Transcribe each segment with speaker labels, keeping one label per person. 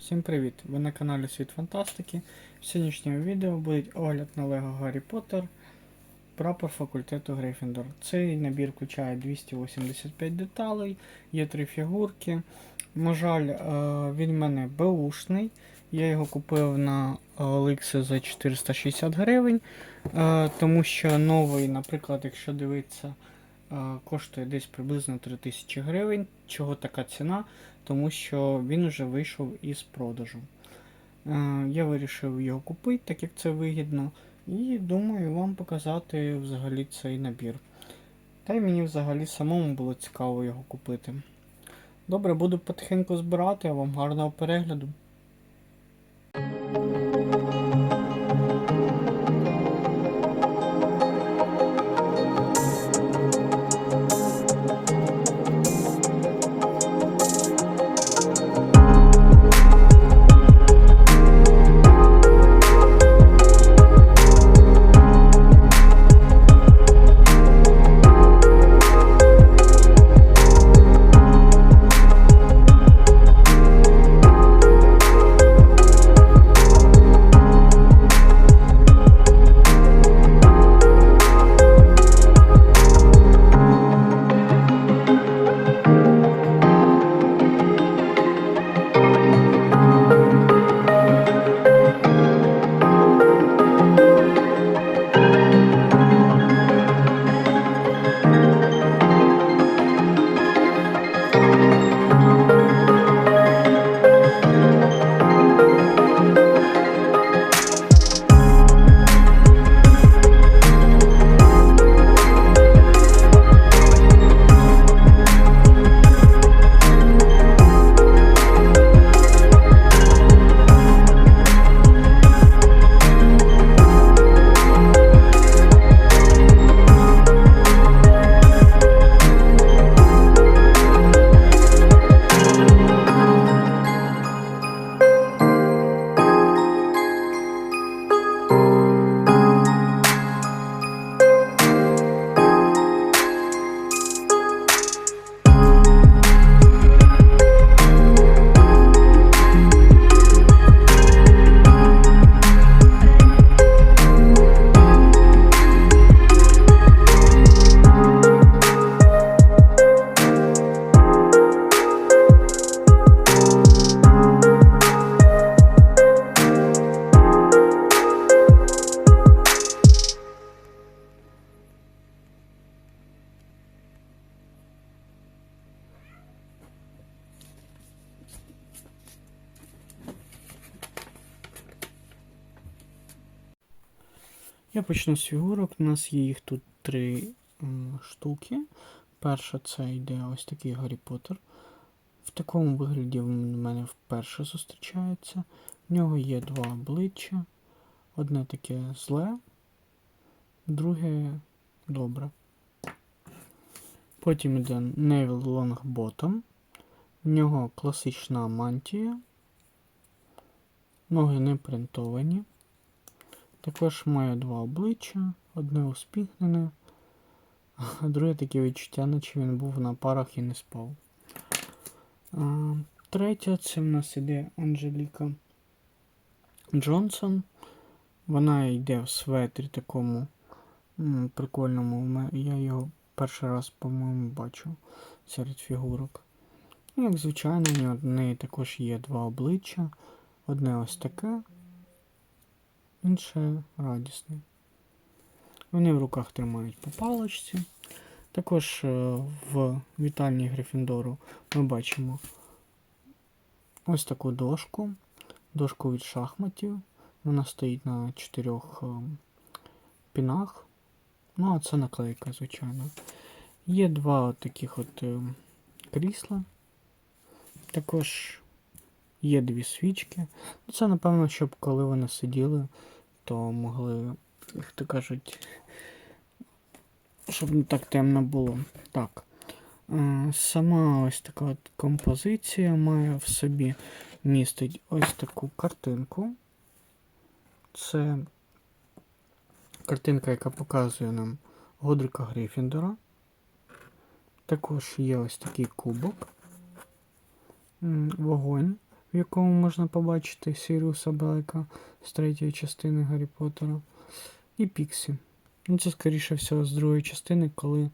Speaker 1: Всім привіт! Ви на каналі Світ Фантастики. В сьогоднішньому відео буде огляд на Лего Гаррі Поттер Прапор факультету Гриффіндор. Цей набір включає 285 деталей, є три фігурки. На жаль, е, він в мене беушний. Я його купив на OLX за 460 гривень, е, тому що новий, наприклад, якщо дивитися, е, коштує десь приблизно 3000 гривень. Чого така ціна? Тому що він вже вийшов із продажу. Е, Я вирішив його купити, так як це вигідно, і думаю вам показати взагалі цей набір. Та й мені взагалі самому було цікаво його купити. Добре, буду потихеньку збирати, а вам гарного перегляду. Я почну з фігурок. У нас є їх тут три м, штуки. Перша це йде ось такий Гаррі Поттер. В такому вигляді він в мене вперше зустрічається. В нього є два обличчя. Одне таке зле, друге добре. Потім йде Невіл Лонгботом. В нього класична мантія. Ноги не принтовані. Також маю два обличчя, одне успіхнене, а друге таке відчуття, наче він був на парах і не спав. А, третя це в нас іде Анжеліка Джонсон. Вона йде в светрі такому прикольному. Я його перший раз, по-моєму, бачу серед фігурок. Ну, Як звичайно, в неї також є два обличчя. Одне ось таке, інше радісне. Вони в руках тримають по паличці. Також е, в вітальні Грифіндору ми бачимо ось таку дошку. Дошку від шахматів. Вона стоїть на чотирьох е, пінах. Ну, а це наклейка, звичайно. Є два таких от е, крісла. Також є дві свічки. Ну, Це, напевно, щоб коли вони сиділи, то могли, як то кажуть, щоб не так темно було. Так. Е, Сама ось така от композиція має в собі містить ось таку картинку. Це картинка, яка показує нам Годрика Грифіндора. Також є ось такий кубок, вогонь, в якому можна побачити Сіріуса Блека з третьої частини Гаррі Поттера. І Піксі. Ну, це, скоріше всього, з другої частини, коли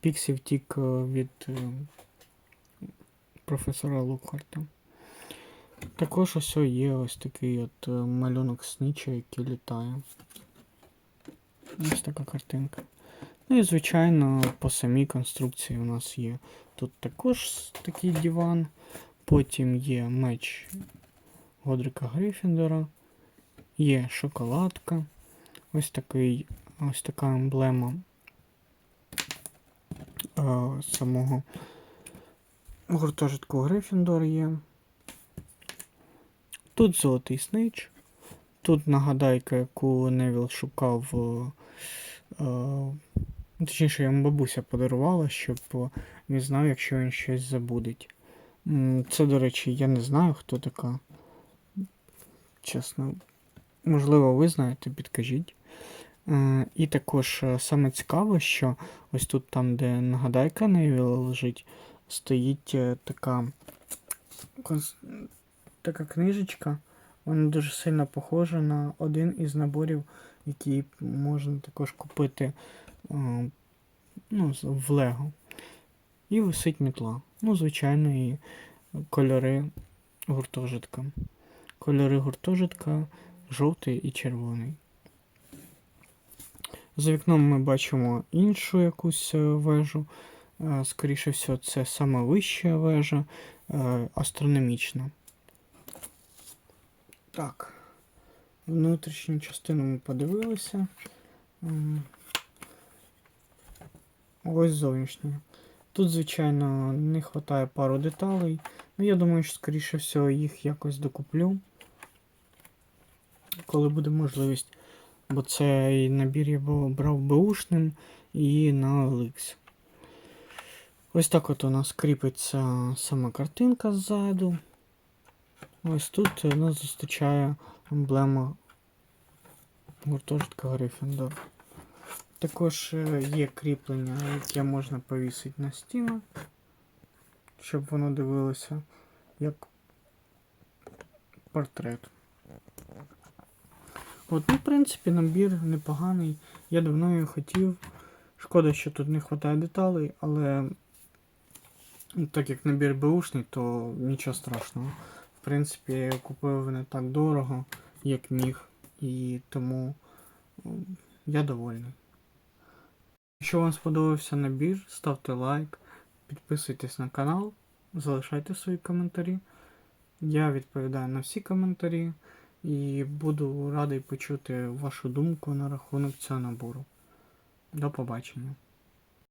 Speaker 1: Піксі втік е, від е, професора Лукхарта. Також ось є ось такий от е, малюнок Сніча, який літає. Ось така картинка. Ну і, звичайно, по самій конструкції у нас є тут також такий диван. Потім є меч Годрика Грифіндора, є шоколадка. Ось такий, ось така емблема е, самого гуртожитку Грифіндор є. Тут золотий снич. Тут нагадайка, яку Невіл шукав. е, е, Точніше, йому бабуся подарувала, щоб він знав, якщо він щось забудеть. Це, до речі, я не знаю, хто така. Чесно. Можливо, ви знаєте, підкажіть. Е, І також е, саме цікаво, що ось тут, там, де нагадайка Невіла лежить, стоїть е, така, така книжечка. Вона дуже сильно похожа на один із наборів, який можна також купити ну, в Лего. І висить мітла. Ну, звичайно, і кольори гуртожитка. Кольори гуртожитка жовтий і червоний. За вікном ми бачимо іншу якусь е, вежу. Е, Скоріше всього, це сама вища вежа, е, астрономічна. Так. Внутрішню частину ми подивилися. Ось зовнішня. Тут, звичайно, не вистачає пару деталей. Ну, я думаю, що, скоріше всього, їх якось докуплю. Коли буде можливість. Бо цей набір я брав беушним і на OLX. Ось так от у нас кріпиться сама картинка ззаду. Ось тут нас зустрічає емблема гуртожитка Гриффіндор. Також е, є кріплення, яке можна повісити на стіну, щоб воно дивилося як портрет. От, ну, в принципі, набір непоганий. Я давно його хотів. Шкода, що тут не вистачає деталей, але ну, так як набір беушний, то нічого страшного. В принципі, я його купив не так дорого, як міг, і тому я довольний. Якщо вам сподобався набір, ставте лайк, підписуйтесь на канал, залишайте свої коментарі. Я відповідаю на всі коментарі і буду радий почути вашу думку на рахунок цього набору. До побачення.